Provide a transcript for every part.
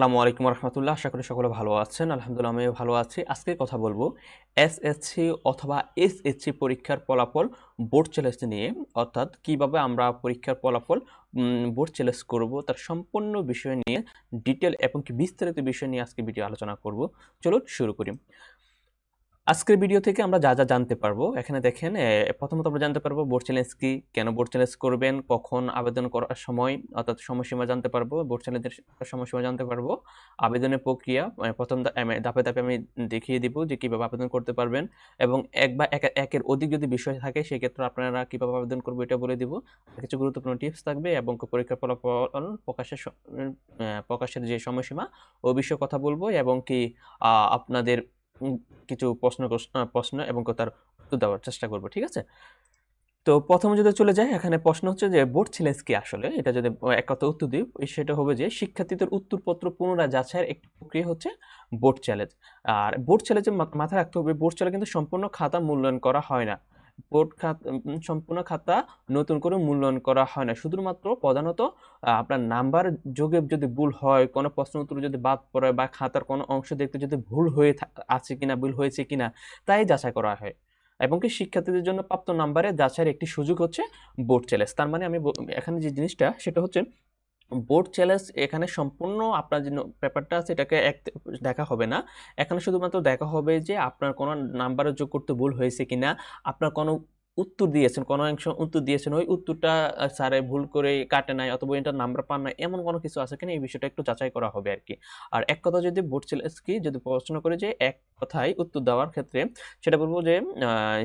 আসসালামু আলাইকুম রহমতুল্লাহ। আশা করি সকলে ভালো আছেন। আলহামদুলিল্লাহ আমি ভালো আছি। আজকে কথা বলব এসএসসি অথবা এসএসসি পরীক্ষার ফলাফল বোর্ড চ্যালেঞ্জ নিয়ে। অর্থাৎ কীভাবে আমরা পরীক্ষার ফলাফল বোর্ড চ্যালেঞ্জ করব, তার সম্পূর্ণ বিষয় নিয়ে ডিটেল এবং কি বিস্তারিত বিষয় নিয়ে আজকে ভিডিও আলোচনা করব। চলুন শুরু করি। আজকের ভিডিও থেকে আমরা যা যা জানতে পারব, এখানে দেখেন প্রথমত আমরা জানতে পারব বোর্ড চ্যালেঞ্জ কী, কেন বোর্ড চ্যালেঞ্জ করবেন, কখন আবেদন করার সময়, অর্থাৎ সময়সীমা জানতে পারব বোর্ড চ্যালেঞ্জের সময়সীমা জানতে পারব, আবেদনের প্রক্রিয়া প্রথম ধাপে ধাপে আমি দেখিয়ে দিব যে কীভাবে আবেদন করতে পারবেন এবং এক বা এক- একের অধিক যদি বিষয় থাকে, সেক্ষেত্রে আপনারা কীভাবে আবেদন করব এটা বলে দিব। কিছু গুরুত্বপূর্ণ টিপস থাকবে এবং পরীক্ষার ফলাফল, প্রকাশের প্রকাশের যে সময়সীমা ও বিষয়ে কথা বলব এবং কি আপনাদের কিছু প্রশ্ন প্রশ্ন এবং তার উত্তর দেওয়ার চেষ্টা করব, ঠিক আছে? তো প্রথমে যদি চলে যায় এখানে প্রশ্ন হচ্ছে যে, বোর্ড চ্যালেঞ্জ কি আসলে? এটা যদি এক কথা উত্তর দিই সেটা হবে যে, শিক্ষার্থীদের উত্তরপত্র পুনরায় যাচাইয়ের একটি প্রক্রিয়া হচ্ছে বোর্ড চ্যালেঞ্জ। আর বোর্ড চ্যালেঞ্জে মাথায় রাখতে হবে, বোর্ড চ্যালেঞ্জ কিন্তু সম্পূর্ণ খাতা মূল্যায়ন করা হয় না। বোর্ড খাতা সম্পূর্ণ খাতা নতুন করে মূল্যায়ন করা হয় না। শুধুমাত্র প্রধানত আপনার নাম্বার যোগে যদি ভুল হয়, কোনো প্রশ্ন উত্তর যদি বাদ পড়ে বা খাতার কোনো অংশ দেখতে যদি ভুল হয়ে আছে কিনা, ভুল হয়েছে কিনা, তাই যাচাই করা হয়। এবং কি শিক্ষার্থীদের জন্য প্রাপ্ত নাম্বারে যাচাইয়ের একটি সুযোগ হচ্ছে বোর্ড চ্যালেঞ্জ। তার মানে আমি এখানে যে জিনিসটা, সেটা হচ্ছে বোর্ড চ্যালেঞ্জ এখানে সম্পূর্ণ আপনার যে পেপারটা আছে এটাকে এক দেখা হবে না। এখানে শুধুমাত্র দেখা হবে যে আপনার কোনো নাম্বারে যোগ করতে ভুল হয়েছে কিনা, আপনার কোনো উত্তর দিয়েছেন, কোনো অংশ উত্তর দিয়েছেন, ওই উত্তরটা স্যারে ভুল করে কাটে নাই অথবা এটার নাম্বার পান নাই, এমন কোনো কিছু আছে কিনা এই বিষয়টা একটু যাচাই করা হবে আর কি আর এক কথা যদি বোর্ড চ্যালেঞ্জ কি, যদি প্রশ্ন করে যে এক কথায় উত্তর দেওয়ার ক্ষেত্রে সেটা বলব যে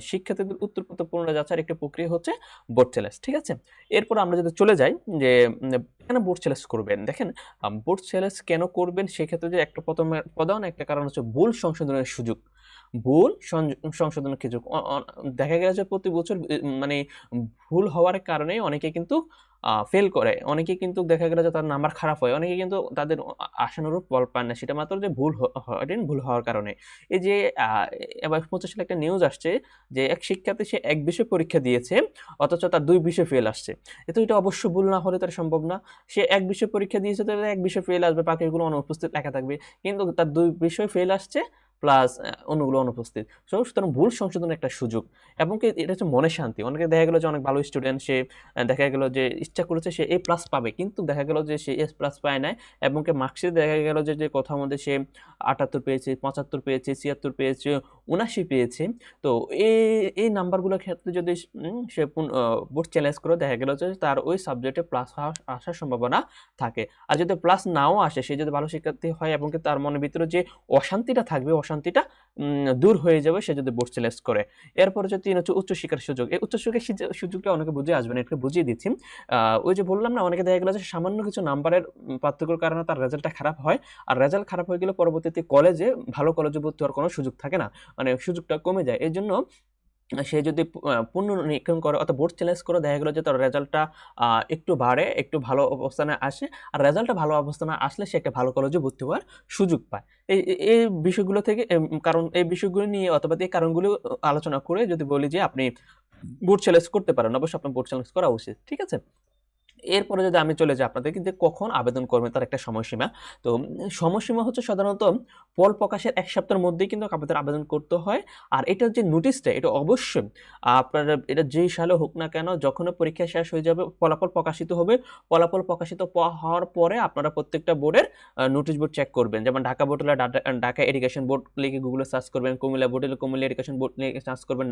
শিক্ষার্থীদের উত্তরপত্র পুনরায় যাচাইয়ের একটা প্রক্রিয়া হচ্ছে বোর্ড চ্যালেঞ্জ, ঠিক আছে? এরপর আমরা যদি চলে যাই যে কেন বোর্ড চ্যালেঞ্জ করবেন? দেখেন বোর্ড চ্যালেঞ্জ কেন করবেন? সেক্ষেত্রে যে একটা প্রথম প্রধান, একটা কারণ হচ্ছে ভুল সংশোধনের সুযোগ। ভুল সংশোধনের সুযোগ। দেখা গেছে প্রতি বছর মানে ভুল হওয়ার কারণে অনেকে কিন্তু ফেল করে। অনেকে কিন্তু দেখা গেল যে তার নাম্বার খারাপ হয়। অনেকে কিন্তু তাদের আশানুরূপ ফল পায় না। সেটা মাত্র যে ভুল হয় ভুল হওয়ার কারণে। এই যে এবার পঁচিশ সালে একটা নিউজ আসছে যে এক শিক্ষার্থী সে এক বিষয়ে পরীক্ষা দিয়েছে, অথচ তার দুই বিষয় ফেল আসছে। এ তো এটা অবশ্য ভুল না হলে তার সম্ভব না। সে এক বিষয়ে পরীক্ষা দিয়েছে তাহলে এক বিষয়ে ফেল আসবে, বাকিগুলো অনুপস্থিত লেখা থাকবে। কিন্তু তার দুই বিষয়ে ফেল আসছে প্লাস অন্যগুলো অনুপস্থিত। সো, সুতরাং ভুল সংশোধনের একটা সুযোগ। এবং কি, এটা হচ্ছে মনে শান্তি। অনেকে দেখা গেলো যে অনেক ভালো স্টুডেন্ট সে দেখা গেলো যে ইচ্ছা করেছে সে এ প্লাস পাবে, কিন্তু দেখা গেল যে সে এস প্লাস পায় নাই। এবং কি মার্কশিটে দেখা গেল যে যে কথার মধ্যে সে আটাত্তর পেয়েছে, পঁচাত্তর পেয়েছে, ছিয়াত্তর পেয়েছে, উনাশি পেয়েছে। তো এই এই নাম্বারগুলোর ক্ষেত্রে যদি সে বোর্ড চ্যালেঞ্জ করে, দেখা গেল যে তার ওই সাবজেক্টে প্লাস আসার সম্ভাবনা থাকে। আর যদি প্লাস নাও আসে, সে যদি ভালো শিক্ষার্থী হয়, এবং তার মনের ভিতরে যে অশান্তিটা থাকবে অশান্তিটা দূর হয়ে যাবে সে যদি বোর্ড চ্যালেঞ্জ করে। এরপরে যদি হচ্ছে উচ্চশিক্ষার সুযোগ, এই উচ্চশিক্ষার সুযোগ- সুযোগটা অনেকে বুঝে আসবেন একটু বুঝিয়ে দিচ্ছি। ওই যে বললাম না, অনেকে দেখা গেলো যে সামান্য কিছু নাম্বারের পার্থক্যর কারণে তার রেজাল্টটা খারাপ হয়। আর রেজাল্ট খারাপ হয়ে গেলে পরবর্তীতে কলেজে ভালো কলেজে ভর্তি হওয়ার কোনো সুযোগ থাকে না। মানে সুযোগটা কমে যায়। এই জন্য সে যদি পূর্ণ নিরীক্ষণ করে অর্থাৎ বোর্ড চ্যালেঞ্জ করে দেখা গেলো যে তার রেজাল্টটা একটু বাড়ে, একটু ভালো অবস্থানে আসে আর রেজাল্টটা ভালো অবস্থানে আসলে সে একটা ভালো কলেজে ভর্তি হওয়ার সুযোগ পায়। এই, এই- বিষয়গুলো থেকে কারণ এই বিষয়গুলো নিয়ে অথবা এই কারণগুলো আলোচনা করে যদি বলি যে আপনি বোর্ড চ্যালেঞ্জ করতে পারেন, অবশ্যই আপনার বোর্ড চ্যালেঞ্জ করা উচিত, ঠিক আছে? এরপরে যদি আমি চলে যাই আপনাদের কিন্তু কখন আবেদন করবেন তার একটা সময়সীমা। তো সময়সীমা হচ্ছে সাধারণত ফল প্রকাশের এক সপ্তাহের মধ্যেই কিন্তু আপনাদের আবেদন করতে হয়। আর এটার যে নোটিশটা এটা অবশ্যই আপনার এটা যেই সালে হোক না কেন যখন পরীক্ষা শেষ হয়ে যাবে ফলাফল প্রকাশিত হবে। ফলাফল প্রকাশিত হওয়ার পরে আপনারা প্রত্যেকটা বোর্ডের নোটিশ বোর্ড চেক করবেন। যেমন ঢাকা বোর্ড হলে ঢাকা এডুকেশন বোর্ড লিখে গুগলে সার্চ করবেন, কুমিল্লা বোর্ড হলে কুমিল্লা এডুকেশন বোর্ড লিখে সার্চ করবেন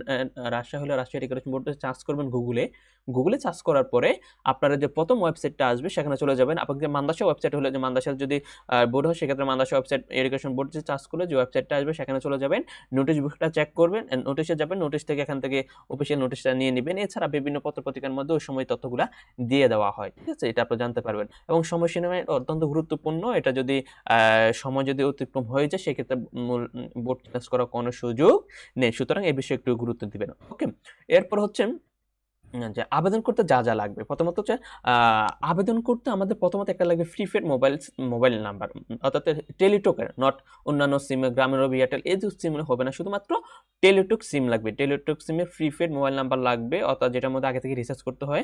রাজশাহী হলে রাজশাহী এডুকেশন বোর্ডে সার্চ করবেন গুগলে গুগলে সার্চ করার পরে আপনারা যে প্রথম ওয়েবসাইটটা আসবে, সেখানে চলে যাবেন। আপনাদের মান্দাসা ওয়েবসাইট হলে যে মান্দাসার যদি বোর্ড হয়, সেক্ষেত্রে মান্দাসা ওয়েবসাইট, এডুকেশন বোর্ড যে চার্জ করলে যে ওয়েবসাইটটা আসবে, সেখানে চলে যাবেন। নোটিশ বুকটা চেক করবেন নোটিশে যাবেন, নোটিশ থেকে এখান থেকে অফিসিয়াল নোটিশটা নিয়ে নেবেন। এছাড়া বিভিন্ন পত্র পত্রিকার মধ্যে ওই সময় তথ্যগুলা দিয়ে দেওয়া হয়। ঠিক আছে? এটা আপনি জানতে পারবেন। এবং সময়সীমা অত্যন্ত গুরুত্বপূর্ণ। এটা যদি সময় যদি অতিক্রম হয়ে যায়, সেক্ষেত্রে বোর্ড চেঞ্জ করার কোনো সুযোগ নেই। সুতরাং এই বিষয়ে একটু গুরুত্ব দিবেন। ওকে? এরপর হচ্ছে যে আবেদন করতে যা যা লাগবে। প্রথমত হচ্ছে আবেদন করতে আমাদের প্রথমত একটা লাগবে প্রিপেড মোবাইল মোবাইল নাম্বার অর্থাৎ টেলিটকের নট অন্যান্য সিম গ্রামের এয়ারটেল এই যে সিম হবে না। শুধুমাত্র টেলিটক সিম লাগবে। টেলিটক সিমের প্রিপেড মোবাইল নাম্বার লাগবে অর্থাৎ যেটার মধ্যে আগে থেকে রিচার্জ করতে হয়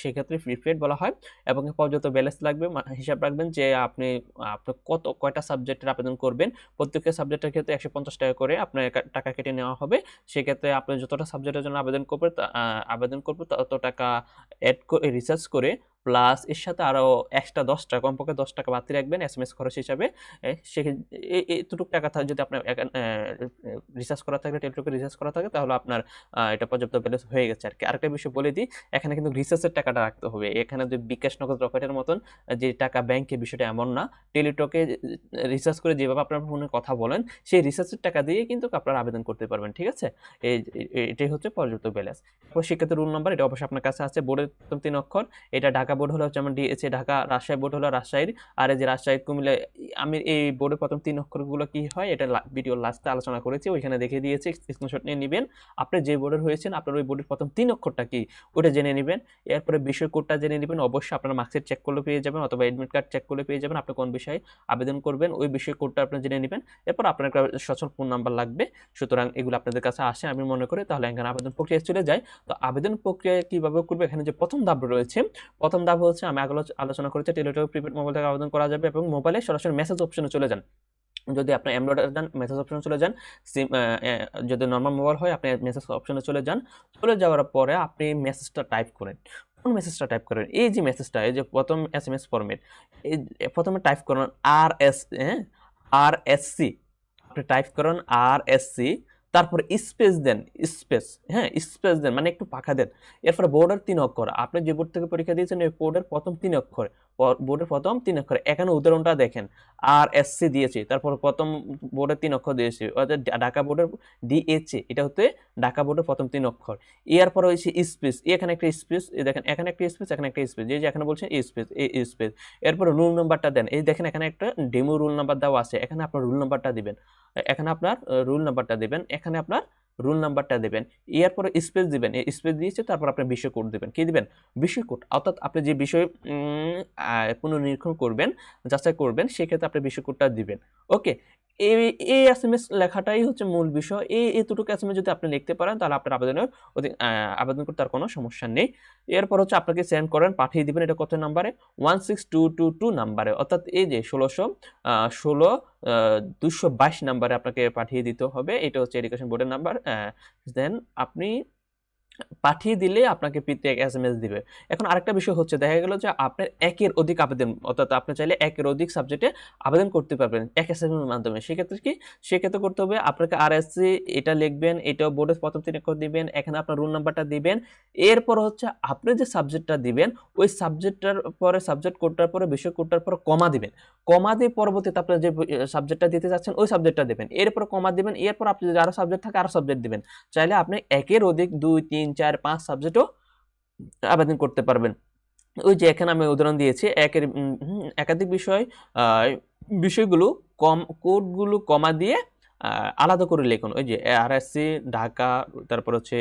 সেক্ষেত্রে ফ্রি প্রিপেড বলা হয়। এবং পর্যাপ্ত ব্যালেন্স লাগবে হিসাব রাখবেন যে আপনি আপনি কত কয়টা সাবজেক্টের আবেদন করবেন। প্রত্যেকটা সাবজেক্টের ক্ষেত্রে একশো পঞ্চাশ টাকা করে আপনার টাকা কেটে নেওয়া হবে। সেক্ষেত্রে আপনি যতটা সাবজেক্টের জন্য আবেদন করবেন আহ, আবেদন করবে তত টাকা অ্যাড করে রিচার্জ করে প্লাস এর সাথে আরও এক্সট্রা দশ টাকা কমপক্ষে দশ টাকা বাড়তি রাখবেন এস এম এস খরচ হিসাবে সে এতটুকু টাকা যদি আপনার রিচার্জ করা থাকে টেলিটকে রিচার্জ করা থাকে, তাহলে আপনার এটা পর্যাপ্ত ব্যালেন্স হয়ে গেছে আর কি আরেকটা বিষয় বলে দিই, এখানে কিন্তু রিচার্জের টাকাটা রাখতে হবে। এখানে যে বিকাশ নগদ রকেটের মতন, যে টাকা ব্যাংকে বিষয়টা এমন না টেলিটকে রিচার্জ করে যেভাবে আপনার ফোনে কথা বলেন, সেই রিচার্জের টাকা দিয়ে কিন্তু আপনার আবেদন করতে পারবেন, ঠিক আছে? এটাই হচ্ছে পর্যাপ্ত ব্যালেন্স সেক্ষেত্রে রুল নাম্বার এটা অবশ্যই আপনার কাছে আছে বোর্ডের তিন অক্ষর, এটা ঢাকা বোর্ড হলো যেমন ডিএসএ ঢাকা, রাজশাহী বোর্ড হলো রাজশাহীর, আর এই যে রাজশাহী, কুমিল্লা, আমি এই বোর্ডের প্রথম তিন অক্ষরগুলো কি হয়, এটা ভিডিও লাস্টে আলোচনা করেছি, ওইখানে দেখে দিয়েছি স্ক্রিনশট নিয়ে নেবেন। আপনি যে বোর্ডের হয়েছেন, আপনার ওই বোর্ডের প্রথম তিন অক্ষরটা কি ওটা জেনে নেবেন। এরপরে বিষয় কোডটা জেনে নেবেন, অবশ্যই আপনার মার্কশিট চেক করলে পেয়ে যাবেন, অথবা এডমিট কার্ড চেক করলে পেয়ে যাবেন, আপনি কোন বিষয়ে আবেদন করবেন, ওই বিষয় কোডটা আপনি জেনে নেবেন। এরপর আপনার সচল ফোন নাম্বার লাগবে, সুতরাং এগুলো আপনাদের কাছে আসে, আমি মনে করি, তাহলে এখানে আবেদন প্রক্রিয়া চলে যায়। তো আবেদন প্রক্রিয়া কীভাবে করবে, এখানে যে প্রথম ধাপ রয়েছে, প্রথম ধাপ হচ্ছে আমি আগে আলোচনা করেছি টেলিটক প্রিপেড মোবাইল থেকে আবেদন করা যাবে এবং মোবাইলে সরাসরি মেসেজ অপশনে চলে যান। যদি আপনি অ্যান্ড্রয়েড দেন মেসেজ অপশনে চলে যান সিম যদি নর্মাল মোবাইল হয়, আপনি মেসেজ অপশনে চলে যান। চলে যাওয়ার পরে আপনি মেসেজটা টাইপ করেন। কোন মেসেজটা টাইপ করেন? এই যে মেসেজটা এই যে প্রথম এস এম এস ফরম্যাট এই প্রথমে টাইপ করুন R S R S C আপনি টাইপ করুন আর এস সি তারপর স্পেস দেন, স্পেস হ্যাঁ স্পেস দেন মানে একটু পাখা দেন। এরপরে বোর্ডের তিন অক্ষর। আপনি যে বোর্ড থেকে পরীক্ষা দিয়েছেন, ওই বোর্ডের প্রথম তিন অক্ষর। বোর্ডের প্রথম তিন অক্ষর। এখানে উদাহরণটা দেখেন। আর এস সি দিয়েছি। তারপর প্রথম বোর্ডের তিন অক্ষর দিয়েছি। অর্থাৎ ঢাকা বোর্ডের ডিএচএ এটা হচ্ছে ঢাকা বোর্ডের প্রথম তিন অক্ষর। এরপর হয়েছে স্পেস। এখানে একটা স্পেস। দেখেন, এখানে একটা স্পেস, এখানে একটা স্পেস। যে যে এখানে বলছেন স্পেস এই স্পেস। এরপর রুল নাম্বারটা দেন। এই দেখেন, এখানে একটা ডেমো রুল নাম্বার দেওয়া আছে। এখানে আপনার রুল নাম্বারটা দিবেন। এখানে আপনার রুল নাম্বারটা দিবেন। এখানে আপনার রুল নাম্বারটা দেবেন এরপরে স্পেস দিবেন, এই স্পেস দিয়েছে, তারপর আপনি বিষয় কোড দিবেন। কি দেবেন? বিষয় কোড অর্থাৎ আপনি যে বিষয় পুনর্নিরীক্ষণ করবেন, যাচাই করবেন, সেক্ষেত্রে আপনি বিষয় কোডটা দিবেন। ওকে এই এস এম এস লেখাটাই হচ্ছে মূল বিষয়। এই এতটুকু এস এম এস যদি আপনি লিখতে পারেন, তাহলে আপনার আবেদনের আবেদন করতে আর কোনো সমস্যা নেই। এরপর হচ্ছে আপনাকে সেন্ড করেন, পাঠিয়ে দিবেন, এটা কত নাম্বারে? One six two two two নাম্বারে। অর্থাৎ এই যে ষোলোশো ষোলো দুশো বাইশ নাম্বারে আপনাকে পাঠিয়ে দিতে হবে। এটা হচ্ছে এডুকেশন বোর্ডের নাম্বার দেন আপনি পাঠিয়ে দিলে আপনাকে পিতে এক এস এম এস দিবে। এখন আরেকটা বিষয় হচ্ছে, দেখা গেল যে আপনার একের অধিক আবেদন, অর্থাৎ আপনি চাইলে একের অধিক সাবজেক্টে আবেদন করতে পারবেন এক এস এম এর মাধ্যমে। সেক্ষেত্রে কি? সেক্ষেত্রে করতে হবে, আপনাকে আর এস সি এটা লিখবেন, এটাও বোর্ডের প্রথম তিন দিবেন, এখানে আপনার রুল নাম্বারটা দিবেন। এরপর হচ্ছে, আপনি যে সাবজেক্টটা দিবেন, ওই সাবজেক্টটার পরে সাবজেক্ট কোডটার পরে, বিষয় কোডটার পরে কমা দিবেন। কমা দিয়ে পরবর্তীতে আপনার যে সাবজেক্টটা দিতে যাচ্ছেন, ওই সাবজেক্টটা দেবেন। এরপর কমা দিবেন, এরপর আপনি যদি আরও সাবজেক্ট থাকে আরও সাবজেক্ট দিবেন। চাইলে আপনি একের অধিক দুই, তিন চার, পাঁচ সাবজেক্টও আবেদন করতে পারবেন। ওই যে এখানে আমি উদাহরণ দিয়েছি, একের একাধিক বিষয় বিষয়গুলো কম, কোডগুলো কমা দিয়ে আলাদা করে লিখুন। ওই যে আরএসসি ঢাকা, তারপর হচ্ছে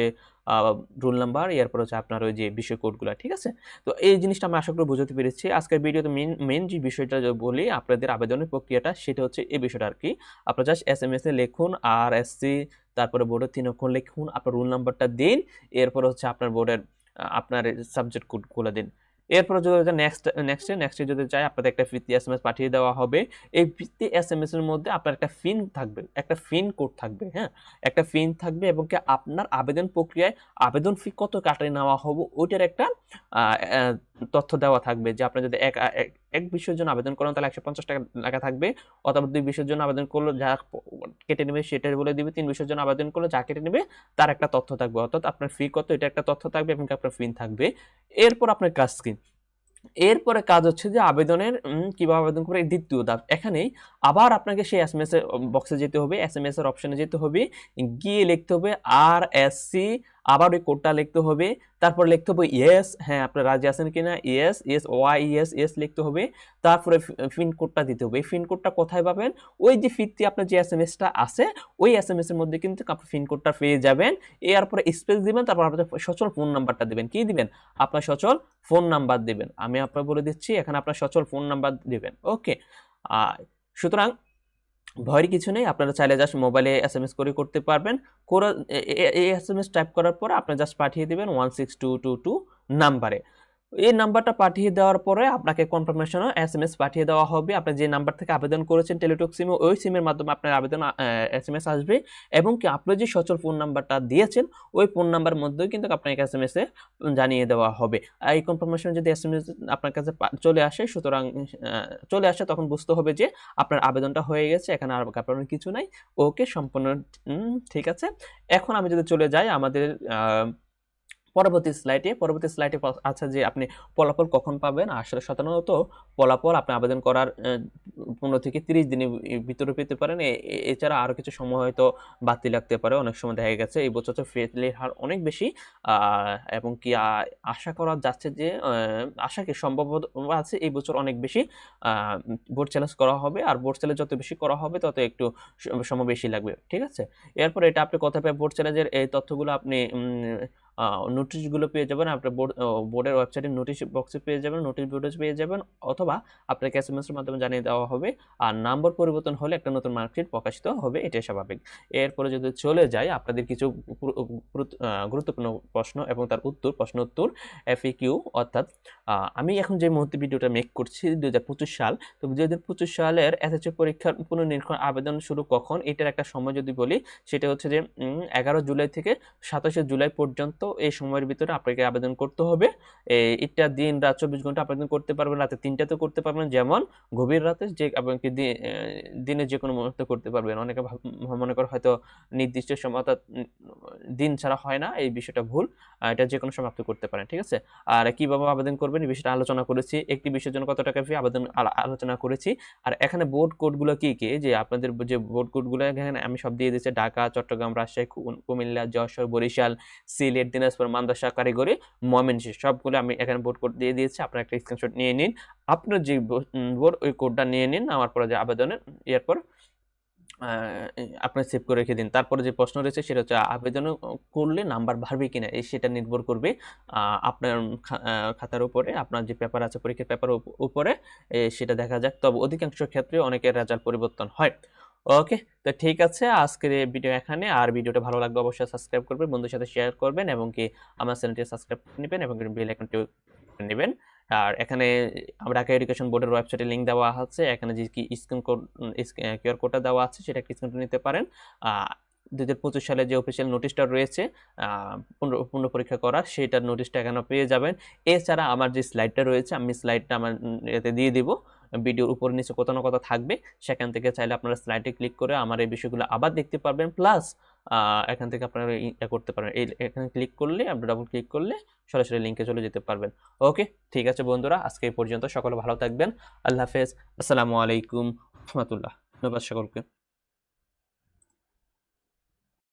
রুল নাম্বার, এরপর হচ্ছে আপনার ওই যে বিষয় কোডগুলো, ঠিক আছে? তো এই জিনিসটা আমি আশা করি বোঝাতে পেরেছি। আজকের ভিডিওতে মেন মেন যে বিষয়টা বলি, আপনাদের আবেদনের প্রক্রিয়াটা, সেটা হচ্ছে এই বিষয়টা আর কি। আপনার জাস্ট এস এম এস লিখুন আর এস সি তারপরে বোর্ডের তিন অক্ষর লিখুন, আপনার রুল নাম্বারটা দিন, এরপর হচ্ছে আপনার বোর্ডের আপনার সাবজেক্ট কোডগুলো দিন। এরপর যদি নেক্সট নেক্সটে নেক্সটে যদি চাই, আপনাদের একটা ফিতি এস এম এস পাঠিয়ে দেওয়া হবে। এই ফিতি এস এম মধ্যে আপনার একটা ফিন থাকবে, একটা ফিন কোড থাকবে হ্যাঁ? একটা ফিন থাকবে এবং কি আপনার আবেদন প্রক্রিয়ায় আবেদন ফি কত কাটায় নেওয়া হবে, ওইটার একটা তথ্য দেওয়া থাকবে যে আপনি যদি এক, এক- বিষয়ের জন্য আবেদন করেন, তাহলে একশো পঞ্চাশ টাকা টাকা থাকবে। অথবা দুই বিষয়ের জন্য আবেদন করলে, যা কেটে নেবে সেটা বলে দিবে। তিন বিষয়ের জন্য আবেদন করলে, যা কেটে নেবে, তার একটা তথ্য থাকবে। অর্থাৎ আপনার ফি কত, এটা একটা তথ্য থাকবে এবং আপনার ফিন থাকবে। এরপর আপনার কাজ কি? এরপরে কাজ হচ্ছে যে আবেদনের কীভাবে আবেদন করে দ্বিতীয় ধাপ। এখানেই আবার আপনাকে সেই এস এম এস বক্সে যেতে হবে এস এম এস এর অপশনে যেতে হবে, গিয়ে লিখতে হবে আর এস সি আবার ওই কোডটা লিখতে হবে। তারপর লিখতে হবে ইয়েস হ্যাঁ আপনার রাজি আছেন কিনা? Yes yes Y yes yes লিখতে হবে। তারপরে পিন কোডটা দিতে হবে। এই পিন কোডটা কোথায় পাবেন? ওই যে ফিরতি আপনার যে এস এম এসটা আছে, ওই এস এম এস এর মধ্যে কিন্তু আপনি পিন কোডটা পেয়ে যাবেন। এরপরে স্পেস দিবেন, তারপর আপনার সচল ফোন নাম্বারটা দিবেন। কি দিবেন? আপনার সচল ফোন নাম্বার দিবেন। আমি আপনার বলে দিচ্ছি, এখানে আপনার সচল ফোন নাম্বার দিবেন। ওকে সুতরাং ভয়ের কিছু নেই। আপনারা চাইলে জাস্ট মোবাইলে এস এম এস করে করতে পারবেন। করে এই এস এম এস টাইপ করার পর আপনারা জাস্ট পাঠিয়ে দেবেন one six two two two নাম্বারে এই নাম্বারটা পাঠিয়ে দেওয়ার পরে আপনাকে কনফার্মেশনও এস এম এস পাঠিয়ে দেওয়া হবে। আপনি যে নাম্বার থেকে আবেদন করেছেন টেলিটক সিমে ওই সিমের মাধ্যমে আপনার আবেদন এস এম এস আসবে এবং কি আপনি যে সচল ফোন নাম্বারটা দিয়েছেন, ওই ফোন নাম্বার মধ্যেও কিন্তু আপনাকে এস এম এস জানিয়ে দেওয়া হবে। এই কনফার্মেশন যদি এস এম এস আপনার কাছে চলে আসে, সুতরাং চলে আসে, তখন বুঝতে হবে যে আপনার আবেদনটা হয়ে গেছে, এখানে আর আপনার কিছু নাই। ওকে, সম্পূর্ণ ঠিক আছে। এখন আমি যদি চলে যাই, আমাদের পরবর্তী স্লাইডে পরবর্তী স্লাইডে আছে যে আপনি ফলাফল কখন পাবেন। আসলে সাধারণত ফলাফল আপনি আবেদন করার পনেরো থেকে তিরিশ দিনের ভিতরে পেতে পারেন। এছাড়া আরও কিছু সময় হয়তো বাতিল লাগতে পারে। অনেক সময় দেখা গেছে এই বছর তো ফেলের হার অনেক বেশি। এবং কি আশা করা যাচ্ছে যে আশা কি সম্ভব আছে এই বছর অনেক বেশি। বোর্ড চ্যালেঞ্জ করা হবে। আর বোর্ড চ্যালেঞ্জ যত বেশি করা হবে, তত একটু সময় বেশি লাগবে। ঠিক আছে? এরপর এটা আপনি কোথায় পাবেন? বোর্ড চ্যালেঞ্জের এই তথ্যগুলো আপনি নোটিশগুলো পেয়ে যাবেন, আপনার বোর্ড বোর্ডের ওয়েবসাইটে নোটিশ বক্সে পেয়ে যাবেন নোটিশ বোর্ডে পেয়ে যাবেন, অথবা আপনাকে এস এম এর মাধ্যমে জানিয়ে দেওয়া হবে, আর নাম্বার পরিবর্তন হলে একটা নতুন মার্কশিট প্রকাশিত হবে, এটাই স্বাভাবিক। এরপরে যদি চলে যাই, আপনাদের কিছু গুরুত্বপূর্ণ প্রশ্ন এবং তার উত্তর প্রশ্ন উত্তর এফএকিউ অর্থাৎ আমি এখন যে মুহূর্তে ভিডিওটা মেক করছি, দুই হাজার পঁচিশ সাল, তো দুই হাজার পঁচিশ সালের এসএসসি পরীক্ষার পুনর্নিরীক্ষণ আবেদন শুরু কখন? এটার একটা সময় যদি বলি, সেটা হচ্ছে যে এগারো জুলাই থেকে সাতাশে জুলাই পর্যন্ত এই সময়ের ভিতরে আপনাকে আবেদন করতে হবে। এটা দিন রাত চব্বিশ ঘণ্টা আবেদন করতে পারবেন, রাতে তিনটাতে করতে পারবেন। যেমন গভীর রাতে যে আপনাকে দিনে যে কোনো মুহূর্তে করতে পারবেন। অনেকে মনে করে হয়তো নির্দিষ্ট সময় অর্থাৎ দিন ছাড়া হয় না, এই বিষয়টা ভুল। এটা যে কোনো সময় আপনি করতে পারেন, ঠিক আছে? আর কীভাবে আবেদন করবেন এই বিষয়টা আলোচনা করেছি। একটি বিষয়ের জন্য কত টাকা ফি আবেদন আলোচনা করেছি। আর এখানে বোর্ড কোডগুলো কী কী? যে আপনাদের যে বোর্ড কোডগুলো এখানে আমি সব দিয়ে দিয়েছি। ঢাকা, চট্টগ্রাম, রাজশাহী কুমিল্লা, যশোর, বরিশাল, সিলেট দিনাজপুর মাদ্রাসা কারিগরি ময়মনসিংহ সবগুলো আমি এখানে বোর্ড কোড দিয়ে দিয়েছি। আপনার একটা স্ক্রিনশট নিয়ে নিন। আপনার যে বোর্ড ওই কোডটা নিয়ে নিন, আমার পরে যে আবেদনের, এরপর আপনি সেভ করে রেখে দিন। তারপরে যে প্রশ্ন রয়েছে, সেটা হচ্ছে, আবেদন করলে নাম্বার বাড়বে কিনা, এই সেটা নির্ভর করবে আপনার খাতার উপরে, আপনার যে পেপার আছে, পরীক্ষার পেপার উপরে সেটা দেখা যাক। তবে অধিকাংশ ক্ষেত্রে অনেকের রেজাল্ট পরিবর্তন হয়। ওকে, তো ঠিক আছে, আজকের ভিডিও এখানে। আর ভিডিওটা ভালো লাগবে অবশ্যই সাবস্ক্রাইব করবেন বন্ধুর সাথে শেয়ার করবেন এবং কি আমার চ্যানেলটি সাবস্ক্রাইব করে নেবেন এবং বেল আইকনটি নেবেন। আর এখানে আমরা ঢাকা এডুকেশন বোর্ডের ওয়েবসাইটে লিংক দেওয়া আছে। এখানে যে কি স্ক্রিন কোড কিউআর কোডটা দেওয়া আছে, সেটা স্ক্রিন নিতে পারেন। দুই হাজার পঁচিশ সালে যে অফিসিয়াল নোটিশটা রয়েছে পুনঃ পরীক্ষা করার, সেটার নোটিশটা এখানে পেয়ে যাবেন। এছাড়া আমার যে স্লাইডটা রয়েছে, আমি স্লাইডটা আমার এতে দিয়ে দিব। ভিডিওর উপর নিচে কোথাও না কোথাও থাকবে, সেখান থেকে চাইলে আপনারা স্লাইডে ক্লিক করে আমার এই বিষয়গুলো আবার দেখতে পারবেন প্লাস এখান থেকে আপনারা এটা করতে পারবেন। এই, এখানে ক্লিক করলে, আপনি ডাবল ক্লিক করলে সরাসরি লিঙ্কে চলে যেতে পারবেন। ওকে ঠিক আছে বন্ধুরা, আজকে এই পর্যন্ত সকলে ভালো থাকবেন, আল্লাহ হাফেজ, আসসালামু আলাইকুম, রহমতুল্লাহ, ধন্যবাদ সকলকে।